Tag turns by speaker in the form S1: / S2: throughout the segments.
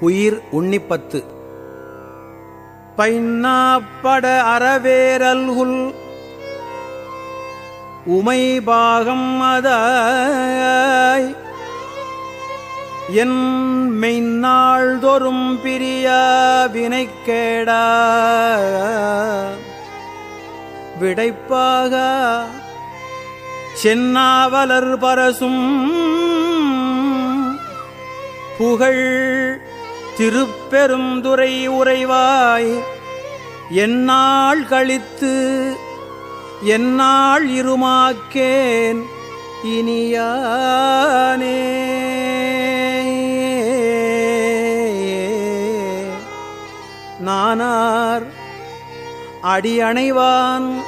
S1: உயிர் உன்னிப்பத்து. பைன்னாப்பட அறவேரல்குல் உமை பாகம் அதாய் என் மெய்நாள்தொறும் பிரியா வினைக்கேடா. விடைப்பாக சென்னாவலர் பரசும் புகழ் திருப்பெருந்துரை உறைவாய். என்னால் கழித்து என்னால் இருமாக்கேன் இனியானே. நானார் அடி அணைவான்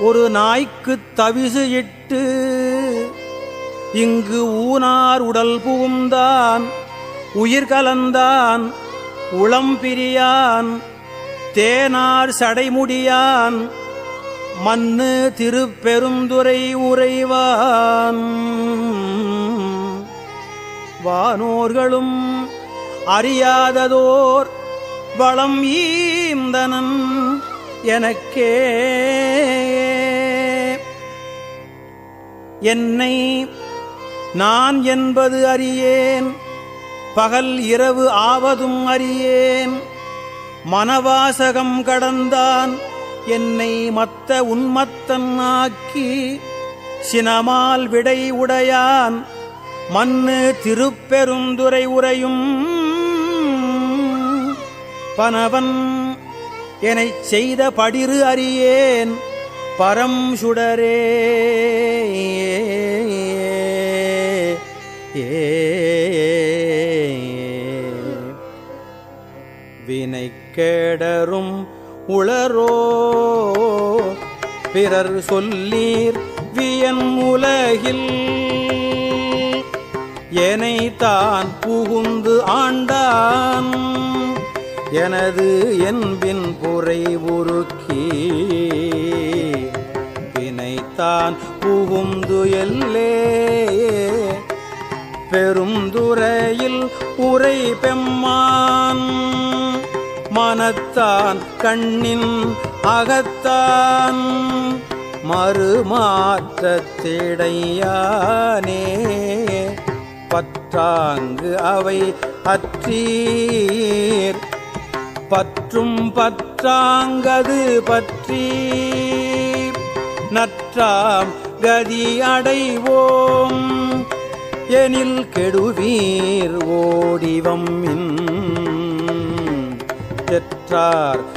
S1: ஒரு நாய்க்குத் தவிசு இட்டு இங்கு ஊனார் உடல் புகுந்தான். உயிர் கலந்தான் உளம் பிரியான் தேனார் சடைமுடியான் மண்ணு திருப்பெருந்துரை உறைவான். வானோர்களும் அறியாததோர் வளம் ஈந்தனன் எனக்கே. என்னை நான் என்பது அறியேன். பகல் இரவு ஆவதும் அறியேன். மனவாசகம் கடந்தான் என்னை மத்த உன்மத்தன் ஆக்கி. சினமால் விடை உடையான் மண்ணு திருப்பெருந்துரை உரையும் பனவன் எனச் செய்த படிறு அறியேன் பரம் சுடரே. வினை கேடரும் உளரோ? பிறர் சொல்லீர் வியன் உலகில். எனை தான் புகுந்து ஆண்டான். எனது என்பின் புரை உருக்கி. வினைத்தான் புகுந்து எல்லே. பெருந்துறையில் உரை பெம்மான். மனத்தான் கண்ணின் அகத்தான். மறுமாற்றத்திடையானே பற்றாங்கு அவை அற்றீர். பற்றும் பற்றாங்கது பற்றி நற்றாம் கதி அடைவோம். எனில் கெடுவீர் ஓடிவம் இன்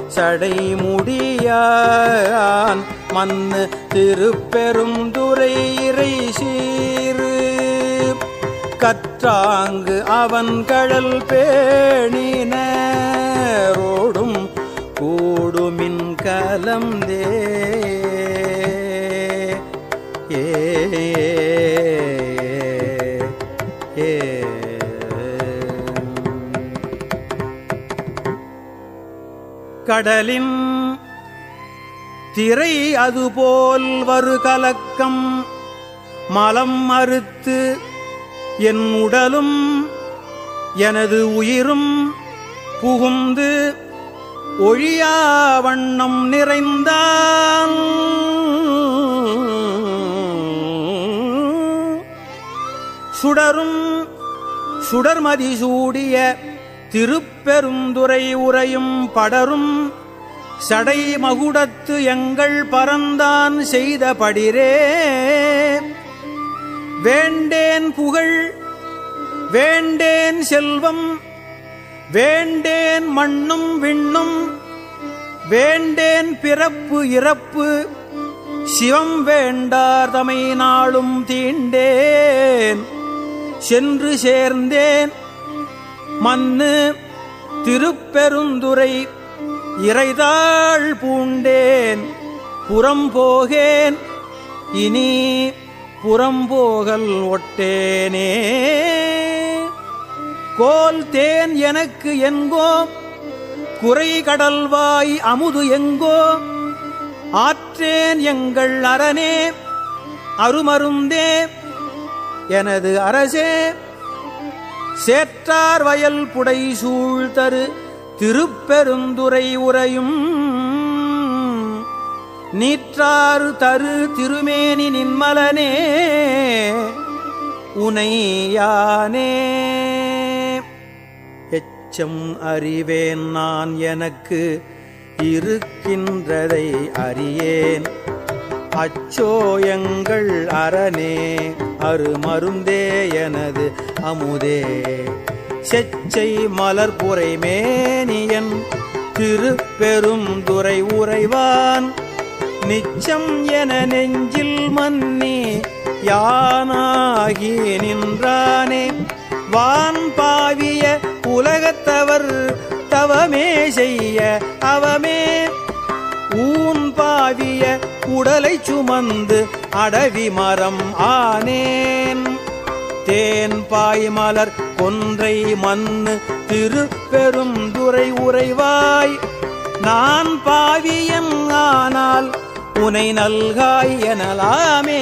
S1: சடை முடியான். மண்ணு திருப்பெருந்துரை இறை சீரு கற்றாங்கு அவன் கடல் பேணினரோடும் கூடுமின் கலம் தே கடலின் திரை அதுபோல் வரு கலக்கம். மலம் மறுத்து என் உடலும் எனது உயிரும் புகுந்து ஒழியா வண்ணம் நிறைந்தான். சுடரும் சுடர்மதி சூடிய திருப்பெருந்துரை உரையும் படரும் சடை மகுடத்து எங்கள் பரந்தான் செய்த படிரே. வேண்டேன் புகழ் வேண்டேன் செல்வம் வேண்டேன் மண்ணும் விண்ணும் வேண்டேன் பிறப்பு இறப்பு சிவம் வேண்டார் தமை நாளும் தீண்டேன். சென்று சேர்ந்தேன். மண்ணு திருப்பெருந்துரை இறைதாள் பூண்டேன் புறம்போகேன் இனி புறம்போகல் ஒட்டேனே. கோல் தேன் எனக்கு எங்கோ குறை கடல்வாய் அமுது எங்கோ ஆற்றேன் எங்கள் அரணே அருமருந்தே எனது அரசே. சேற்றார் வயல் புடை சூழ்தரு திருப்பெருந்துரை உரையும் நீற்றாறு தரு திருமேனி நின்மலனே உனையானே. எச்சம் அறிவேன் நான் எனக்கு இருக்கின்றதை அறியேன். அச்சோ எங்கள் அரணே அருமருந்தே எனது அமுதே. செச்சை மலர்புரை மேனியன் திருப்பெரும் துறை உறைவான். நிச்சம் என நெஞ்சில் மன்னி யானாகி நின்றானே. வான் பாவிய உலகத்தவர் தவமே செய்ய அவமே. ஊன் பாவிய உடலை சுமந்து அடவி மரம் ஆனேன். தேன் பாய்மலர் கொன்றை மண்ணு திருப்பெரும் துறை உறைவாய். நான் பாவியன் ஆனால் உனை நல்காய் எனலாமே.